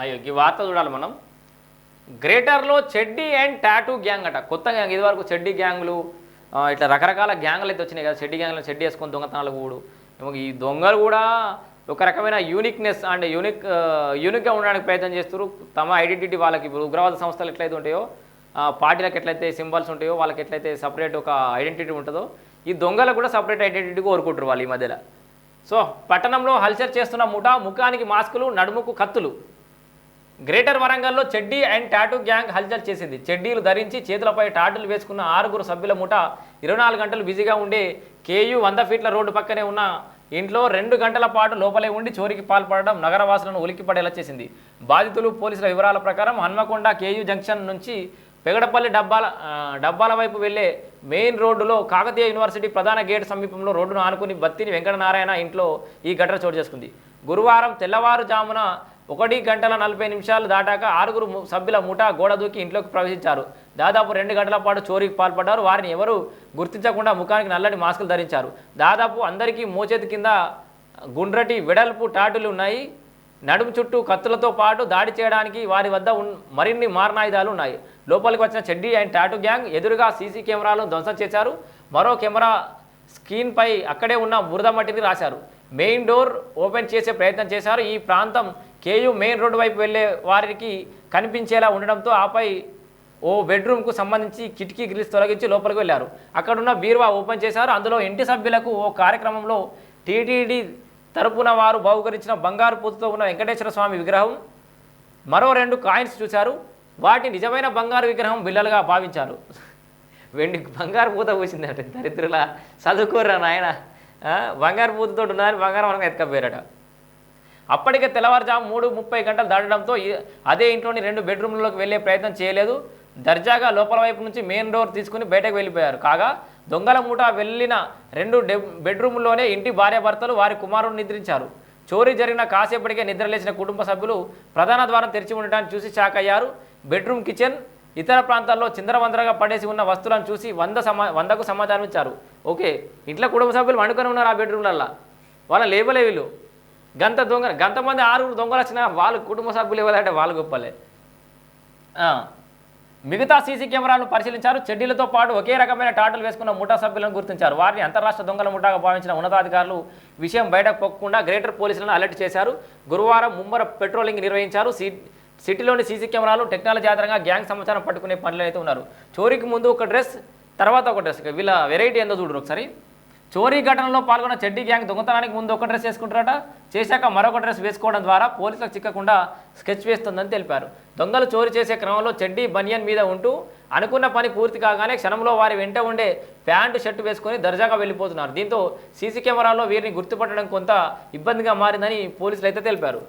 అయ్యో ఈ వార్త చూడాలి మనం. గ్రేటర్లో చెడ్డీ అండ్ టాటూ గ్యాంగ్ అట. కొత్త గ్యాంగ్ ఇదివరకు చెడ్డీ గ్యాంగులు ఇట్లా రకరకాల గ్యాంగులు అయితే వచ్చినాయి కదా. చెడ్డీ గ్యాంగ్లో చెడ్డీ వేసుకొని దొంగతనాలు కూడా. ఈ దొంగలు కూడా ఒక రకమైన యూనిక్నెస్ అంటే యూనిక్ యూనిక్గా ఉండడానికి ప్రయత్నం చేస్తారు తమ ఐడెంటిటీ వాళ్ళకి ఇప్పుడు ఉగ్రవాద సంస్థలు ఎట్లయితే ఉంటాయో పార్టీలకు ఎట్లయితే సింబల్స్ ఉంటాయో వాళ్ళకి ఎట్లయితే సపరేట్ ఒక ఐడెంటిటీ ఉంటుందో ఈ దొంగలకు కూడా సపరేట్ ఐడెంటిటీ కోరుకుంటారు వాళ్ళు ఈ మధ్యలో. సో పట్టణంలో హల్చల్ చేస్తున్న ముఠా ముఖానికి మాస్కులు నడుముకు కత్తులు. గ్రేటర్ వరంగల్లో చెడ్డీ అండ్ టాటూ గ్యాంగ్ హల్చల్ చేసింది. చెడ్డీలు ధరించి చేతులపై టాటూలు వేసుకున్న ఆరుగురు సభ్యుల ముఠ ఇరవై నాలుగు గంటలు బిజీగా ఉండే కేయూ వంద ఫీట్ల రోడ్డు పక్కనే ఉన్న ఇంట్లో రెండు గంటల పాటు లోపలే ఉండి చోరీకి పాల్పడడం నగరవాసులను ఉలిక్కిపడేలా చేసింది. బాధితులు పోలీసుల వివరాల ప్రకారం హన్మకొండ కేయూ జంక్షన్ నుంచి పెగడపల్లి డబ్బాల డబ్బాల వైపు వెళ్ళే మెయిన్ రోడ్డులో కాకతీయ యూనివర్సిటీ ప్రధాన గేట్ సమీపంలో రోడ్డును ఆనుకుని బత్తిని వెంకటనారాయణ ఇంట్లో ఈ ఘటన చోటు చేసుకుంది. గురువారం తెల్లవారుజామున ఒకటి గంటల నలభై నిమిషాలు దాటాక ఆరుగురు ము- సభ్యుల ముఠా గోడ దూకి ఇంట్లోకి ప్రవేశించారు. దాదాపు రెండు గంటల పాటు చోరీకి పాల్పడ్డారు. వారిని ఎవరు గుర్తించకుండా ముఖానికి నల్లటి మాస్కులు ధరించారు. దాదాపు అందరికీ మోచేతి కింద గుండ్రటి వెడల్పు టాటులు ఉన్నాయి. నడుము చుట్టూ కత్తులతో పాటు దాడి చేయడానికి వారి వద్ద మరిన్ని మారణాయుధాలు ఉన్నాయి. లోపలికి వచ్చిన చెడ్డీ అండ్ టాటూ గ్యాంగ్ ఎదురుగా సీసీ కెమెరాలను ధ్వంసం చేశారు. మరో కెమెరా స్క్రీన్పై అక్కడే ఉన్న బురద మట్టిని రాశారు. మెయిన్ డోర్ ఓపెన్ చేసే ప్రయత్నం చేశారు. ఈ ప్రాంతం కేయూ మెయిన్ రోడ్డు వైపు వెళ్ళే వారికి కనిపించేలా ఉండడంతో ఆపై ఓ బెడ్రూమ్కు సంబంధించి కిటికీ గ్రిల్స్ తొలగించి లోపలికి వెళ్ళారు. అక్కడున్న బీరువా ఓపెన్ చేశారు. అందులో ఇంటి సభ్యులకు ఓ కార్యక్రమంలో టీటీడీ తరపున వారు బహుకరించిన బంగారు పూతతో ఉన్న వెంకటేశ్వర స్వామి విగ్రహం మరో రెండు కాయిన్స్ చూశారు. వాటి నిజమైన బంగారు విగ్రహం బిల్లలుగా భావించారు. వెండి బంగారు పూత పోసిందంటే. దరిద్రుల చదువుకోరా నాయన. బంగారు పూతతో ఉన్నదని బంగారం మనకు ఎత్తుకపోయారట. అప్పటికే తెల్లవారుజాము మూడు ముప్పై గంటలు దాటడంతో అదే ఇంట్లోని రెండు బెడ్రూమ్లలోకి వెళ్ళే ప్రయత్నం చేయలేదు. దర్జాగా లోపల వైపు నుంచి మెయిన్ డోర్ తీసుకుని బయటకు వెళ్ళిపోయారు. కాగా దొంగల మూట వెళ్ళిన రెండు డె- బెడ్రూమ్లోనే ఇంటి భార్యాభర్తలు వారి కుమారుడు నిద్రించారు. చోరీ జరిగిన కాసేపటికే నిద్రలేచిన కుటుంబ సభ్యులు ప్రధాన ద్వారం తెరిచి ఉండటాన్ని చూసి షాక్ అయ్యారు బెడ్రూమ్ కిచెన్ ఇతర ప్రాంతాల్లో చిందరవందరగా పడేసి ఉన్న వస్తువులను చూసి వంద సమా వందకు సమాధానం ఇచ్చారు. ఓకే ఇంట్లో కుటుంబ సభ్యులు వండుకొని ఉన్నారు ఆ బెడ్రూమ్లల్లో వాళ్ళ లేవలే వీళ్ళు. గంత దొంగ గంత మంది ఆరుగురు దొంగలు వచ్చినా వాళ్ళు కుటుంబ సభ్యులు ఇవ్వాలంటే వాళ్ళు గొప్పలే. మిగతా సీసీ కెమెరాలను పరిశీలించారు. చెడ్డీలతో పాటు ఒకే రకమైన టాటలు వేసుకున్న ముఠా సభ్యులను గుర్తించారు. వారిని అంతరాష్ట్ర దొంగల ముఠాగా భావించిన ఉన్నతాధికారులు విషయం బయటకు పొక్కకుండా గ్రేటర్ పోలీసులను అలర్ట్ చేశారు. గురువారం ముమ్మర పెట్రోలింగ్ నిర్వహించారు. సీ సిటీలోని సీసీ కెమెరాలు టెక్నాలజీ ఆధారంగా గ్యాంగ్ సమాచారం పట్టుకునే పనులు అయితే ఉన్నారు. చోరీకి ముందు ఒక డ్రెస్ తర్వాత ఒక డ్రెస్. వీళ్ళ వెరైటీ ఏందో చూడరు ఒకసారి. చోరీ ఘటనలో పాల్గొన్న చెడ్డీ గ్యాంగ్ దొంగతనానికి ముందు ఒక డ్రెస్ వేసుకుంటారట. చేశాక మరొక డ్రెస్ వేసుకోవడం ద్వారా పోలీసులకు చిక్కకుండా స్కెచ్ వేస్తుందని తెలిపారు. దొంగలు చోరీ చేసే క్రమంలో చెడ్డీ బనియన్ మీద ఉంటూ అనుకున్న పని పూర్తి కాగానే క్షణంలో వారి వెంట ఉండే ప్యాంటు షర్టు వేసుకొని దర్జాగా వెళ్ళిపోతున్నారు. దీంతో సీసీ కెమెరాలో వీరిని గుర్తుపట్టడం కొంత ఇబ్బందిగా మారిందని పోలీసులు అయితే తెలిపారు.